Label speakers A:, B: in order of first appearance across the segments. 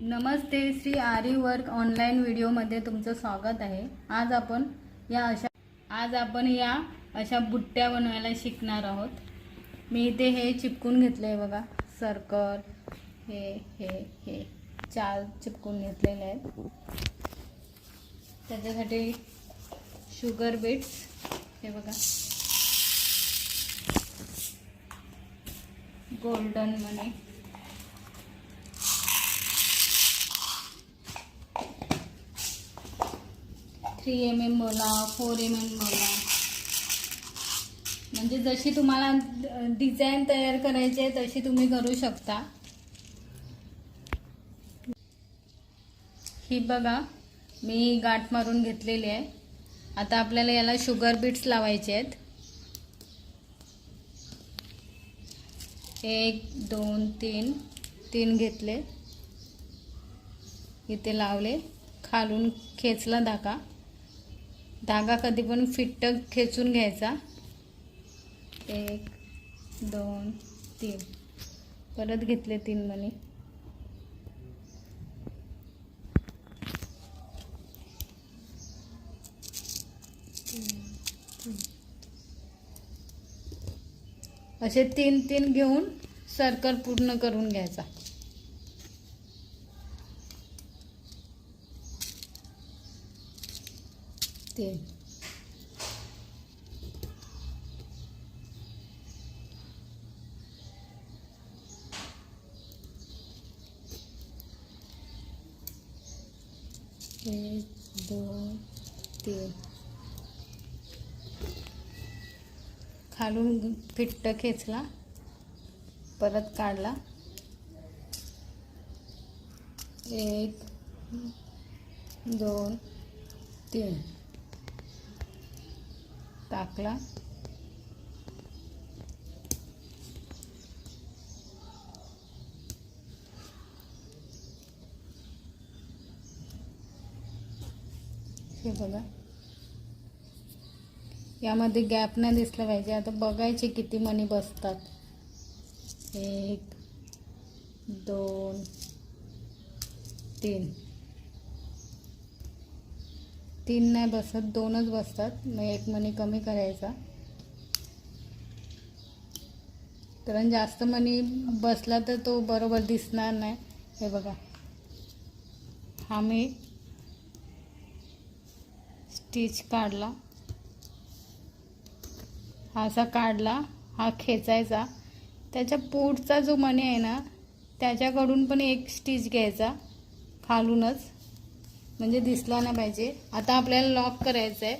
A: नमस्ते श्री आरी work online व्हिडिओमध्ये तुमचं स्वागत आहे. आज आपण या अशा आज आपण या अशा बुट्ट्या बनवायला शिकणार आहोत. मी इथे हे चिपकून घेतलं आहे बघा. सर्कल हे हे हे. चार चिपकून घेतलेले आहेत. त्याच्यासाठी शुगर बीट्स हे बघा. गोल्डन मनी थ्री एम एम बोला फोर एम एम बोला म्हणजे जशी तुम्हाला डिझाईन तयार करायची आहे तशी तुम्ही करू शकता. ही बघा मी गाठ मारून घेतलेली आहे. आता आपल्याला याला शुगर बीट्स लावायचे आहेत. एक दोन तीन तीन घेतले. इथे लावले. खालून खेचला धाका धागा कधी पण फिट्ट खेचून घ्यायचा. एक दोन तीन. परत घेतले तीन मणी. असे तीन तीन घेऊन सर्कल पूर्ण करून घ्यायचा. तेल एक दोन तीन. खालून फिट्ट खेचला. परत काढला. एक दोन तीन. टाकला. हे बघा. यामध्ये गॅप नाही दिसला पाहिजे. आता बघायचे किती मणी बसतात. एक दोन तीन. तीन नाही बसत दोनच बसतात. मग एक मणी कमी करायचा. कारण जास्त मणी बसला तर तो बरोबर दिसणार नाही. हे बघा. हा मी स्टिच काढला. हा असा काढला. हा खेचायचा. त्याच्या पोटचा जो मणी आहे ना त्याच्याकडून पण एक स्टिच घ्यायचा. खालूनच. म्हणजे दिसला नाही पाहिजे. आता आपल्याला लॉक करायचं आहे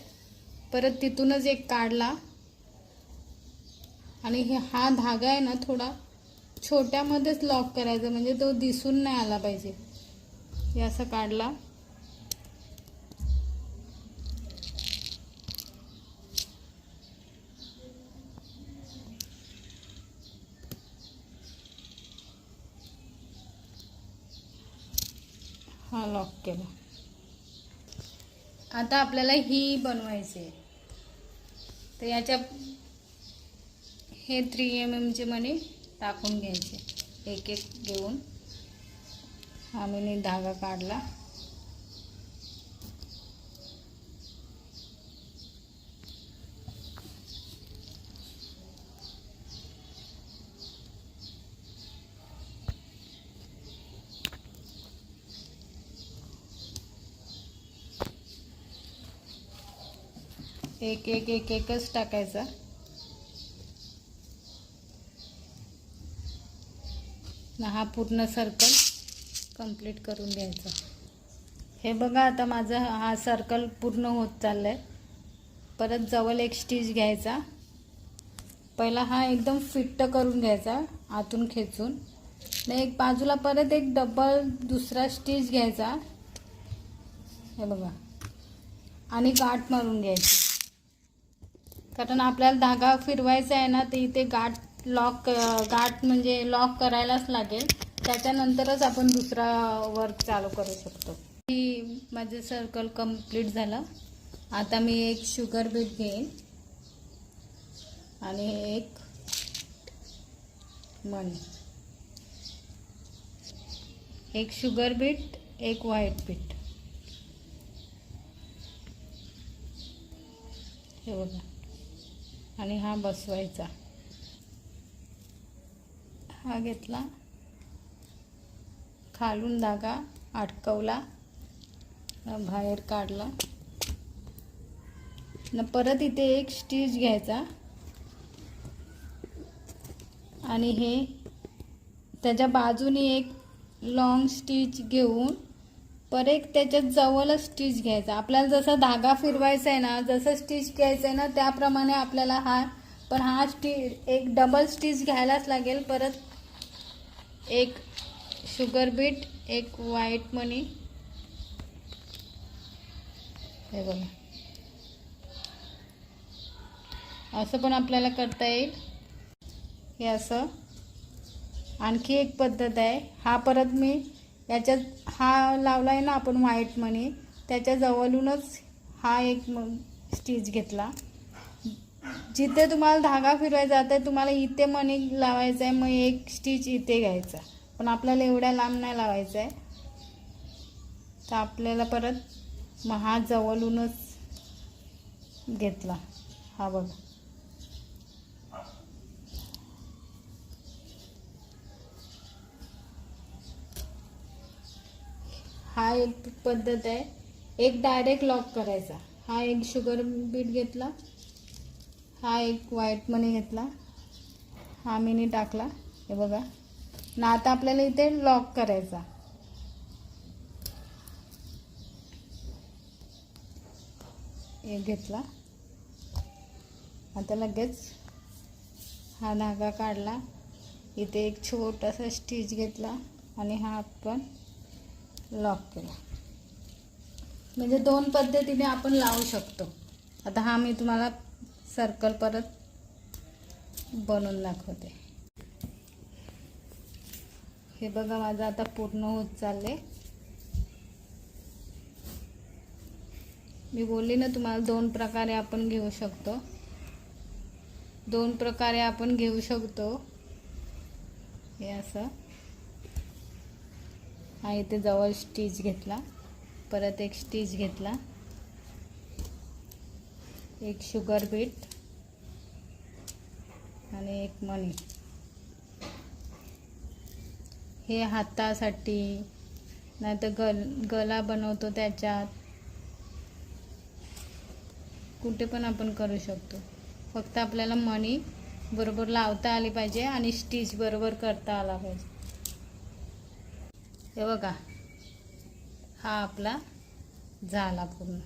A: परत तिथूनच एक काढला. आणि हे हा धागा आहे ना थोडा छोट्यामध्येच लॉक करायचा. म्हणजे तो दिसून नाही आला पाहिजे. हे असं काढला. हा लॉक केला. आता आपल्याला ही बनवायची आहे. तर याच्या हे थ्री एम एमचे मणी टाकून घ्यायचे. एक एक घेऊन. आम्ही धागा काढला. एक एक एक एकच टाकायचा. हा पूर्ण सर्कल कंप्लीट करून द्यायचा हे बघा आता माझं हा सर्कल पूर्ण होत चाललं आहे परत जवळ एक स्टिच घ्यायचा. पहिला हा एकदम फिट्ट करून घ्यायचा आतून खेचून. नाही एक बाजूला परत एक डबल दुसरा स्टिच घ्यायचा. हे बघा. आणि गाठ मारून घ्यायची. कारण आपल्याला धागा फिरवायचा आहे ना ते इथे गाठ लॉक गाठ म्हणजे लॉक करायलाच लागेल. त्याच्यानंतरच आपण दुसरा वर्क चालू करू शकतो. की माझं सर्कल कंप्लीट झालं. आता मी एक शुगर बीट घेईन. आणि एक मणी एक शुगर बीट एक व्हाईट बीट हे बघा. आणि हा बसवायचा. हा घेतला. खालून धागा अडकवला. बाहेर काढला. न परत इथे एक स्टिच घ्यायचा. आणि हे त्याच्या बाजूने एक लॉंग स्टिच घेऊन पर एक त्याच्यात जवळच स्टिच घ्यायचा. आपल्याला जसा धागा फिरवायचा आहे ना जसं स्टिच घ्यायचं आहे ना त्याप्रमाणे आपल्याला हा पण हा स्टी एक डबल स्टिच घ्यायलाच लागेल. परत एक शुगर बीट एक व्हाईट मनी हे बघा. असं पण आपल्याला करता येईल. हे असं. आणखी एक पद्धत आहे. हा परत मी याच्यात हा लावला आहे ना आपण व्हाईट मनी त्याच्या जवळूनच हा एक स्टिच घेतला. जिथे तुम्हाला धागा फिरवायचा आहे तुम्हाला इथे मणी लावायचा आहे मग एक स्टिच इथे घ्यायचा. पण आपल्याला एवढ्या लांब नाही लावायचा आहे तर आपल्याला परत मग हा जवळूनच घेतला. हा बघा. हा एक पद्धत आहे. एक डायरेक्ट लॉक करायचा. हा एक शुगर बीट घेतला. हा एक व्हाईट मनी घेतला. हा मिनी टाकला. हे बघा. ना आता आपल्याला इथे लॉक करायचा. एक घेतला. आता लगेच हा धागा काढला. इथे एक छोटासा स्टिच घेतला. आणि हा आपण लॉक केला. म्हणजे दोन पद्धतीने आपण लावू शकतो. आता हा मी तुम्हाला सर्कल परत बनवून दाखवते. हे बघा माझं आता पूर्ण होत चालले मी बोलली ना तुम्हाला दोन प्रकारे आपण घेऊ शकतो. दोन प्रकारे आपण घेऊ शकतो. हे असं. हा इथे जवळ स्टिच घेतला. परत एक स्टिच घेतला. एक शुगर बीट आणि एक मणी हे हातासाठी नाही तर गल गला बनवतो त्याच्यात. कुठे पण आपण करू शकतो. फक्त आपल्याला मणी बरोबर लावता आली पाहिजे आणि स्टिच बरोबर करता आला पाहिजे. हे बघा. हा आपला झाला पूर्ण.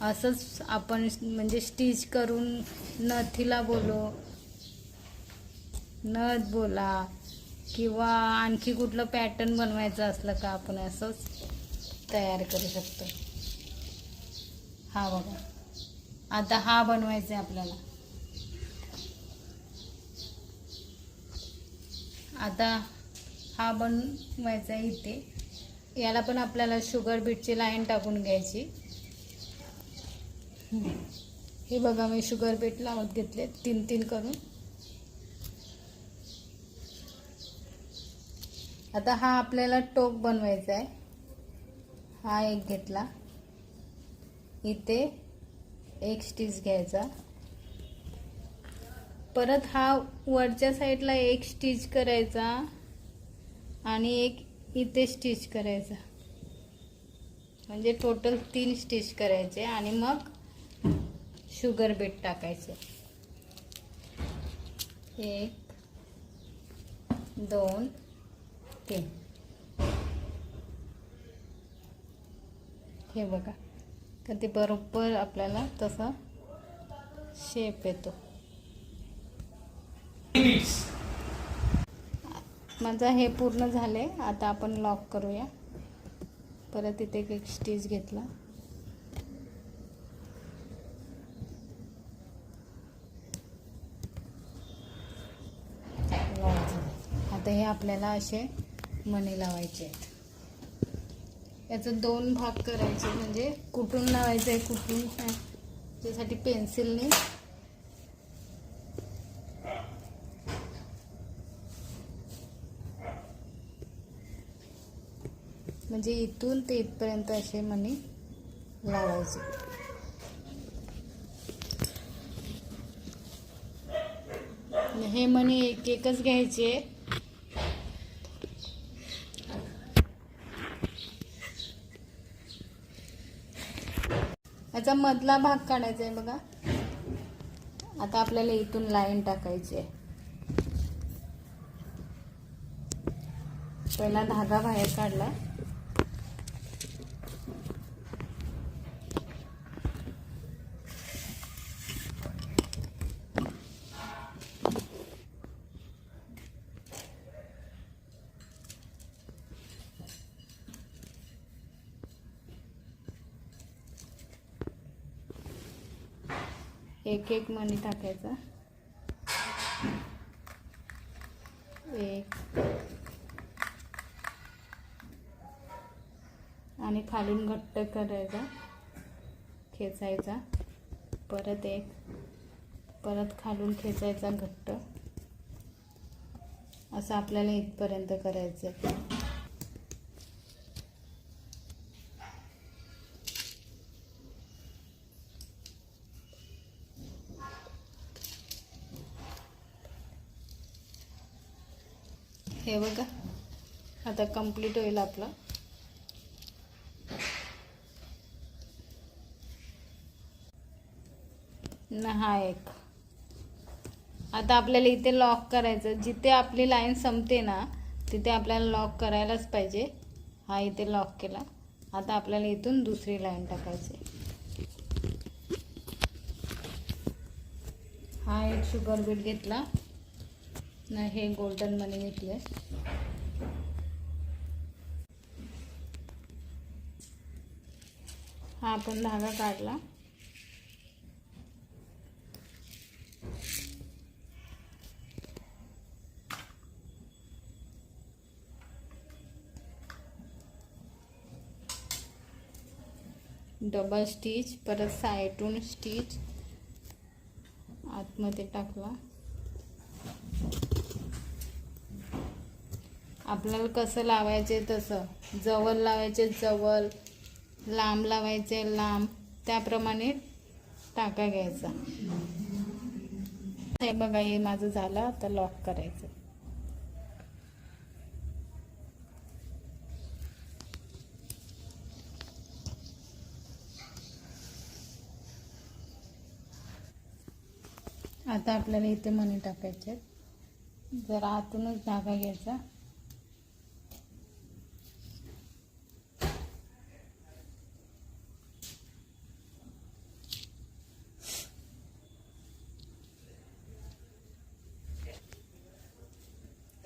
A: असंच आपण म्हणजे स्टिच करून नथीला बोलो नथ बोला किंवा आणखी कुठलं पॅटर्न बनवायचं असलं का आपण असंच तयार करू शकतो. हा बघा. आता हा बनवायचा आहे आपल्याला. आता हा बनवायचा आहे इथे. याला पण आपल्याला शुगर बीटची लाईन टाकून घ्यायची. हे बघा मी शुगर बीट लावत घेतले तीन तीन करून. आता हा आपल्याला टोक बनवायचा आहे. हा एक घेतला. इथे एक स्टिच घ्यायचा. परत हा वरच्या साईडला एक स्टिच करायचा. आणि एक इथे स्टिच करायचा. म्हणजे टोटल तीन स्टिच करायचे आणि मग शुगर बीट टाकायचे. एक दोन तीन. हे बघा. का ते बरोबर आपल्याला तसा शेप येतो. माझं हे पूर्ण झाले आता आपण लॉक करूया. परत इथे एक स्टीच घेतला. आता हे आपल्याला असे मणी लावायचे आहेत. याचं दोन भाग करायचे. म्हणजे कुठून लावायचं आहे कुठून त्यासाठी पेन्सिलने म्हणजे इथून ते इथपर्यंत असे मणी लावायचे. हे मणी एक एकच घ्यायचे. याचा मधला भाग काढायचा आहे बघा. आता आपल्याला इथून लाईन टाकायची आहे. पहिला धागा बाहेर काढला. एक एक मणी टाकायचा. एक. आणि खालून घट्ट करायचा. खेचायचा. परत एक. परत खालून खेचायचा घट्ट. असं आपल्याला इथपर्यंत करायचं आहे हे बघा. आता कंप्लीट होईल आपलं. ना हा एक. आता आपल्याला इथे लॉक करायचं. जिथे आपली लाईन संपते ना तिथे आपल्याला लॉक करायलाच पाहिजे. हा इथे लॉक केला. आता आपल्याला इथून दुसरी लाईन टाकायची. हा एक शुगर बीट घेतला. नाही हे गोल्डन मनी घेतले हा आपण धागा काढला. डबल स्टिच परत सायटून स्टिच आतमध्ये टाकला. आपल्याला कसं लावायचे तसं. जवळ लावायचे जवळ लांब लावायचे लांब त्याप्रमाणे टाका घ्यायचा. हे बघा हे माझं झालं आता लॉक करायचं. आता आपल्याला इथे मणी टाकायचे आहेत. जरा आतूनच धागा घ्यायचा.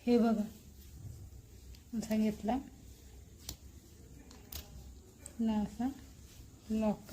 A: हे बघा. असा घेतला ना असा लॉक